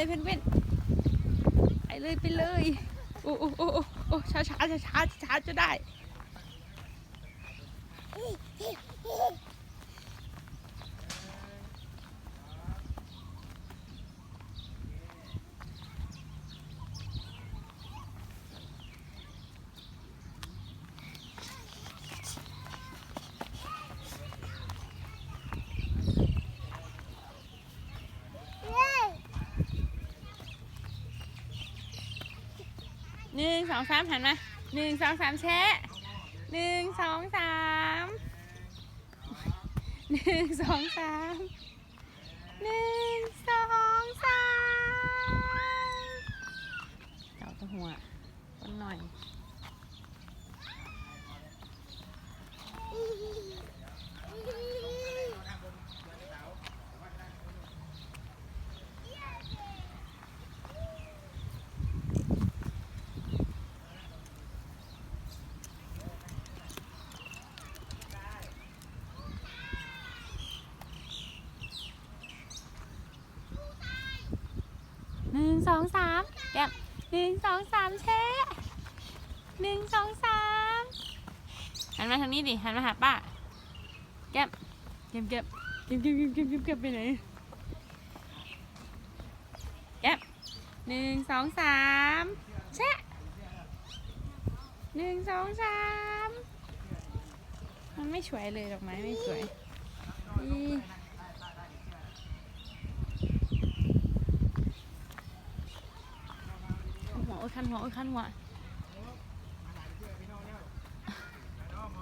เลยเพนๆไปเลยไปเลย โอ้โอ้โอ้โอ้ช้าช้าช้าช้าช้าจะได้ หนึ่งสองสามหันมาหนึ่งสองสามแชะหนึ่งสองสามหนึ่งสองสามหนึ่งสองสามเจ้าตัวหัวคนหน่อย ห นึ่งสองสามแก้มหนึ่งสองสามแชะหนึ่งสองสามหันมาทางนี้ดิหันมาหาป้าแก้มเก็บเก็บเก็บเก็บเก็บเก็บเก็บไปไหนแก้มหนึ่งสองสามแชะหนึ่งสองสามมันไม่สวยเลยดอกไม้ไม่สวยอี คันหัว โอ้ยคันหัวโอ้ยคันหัว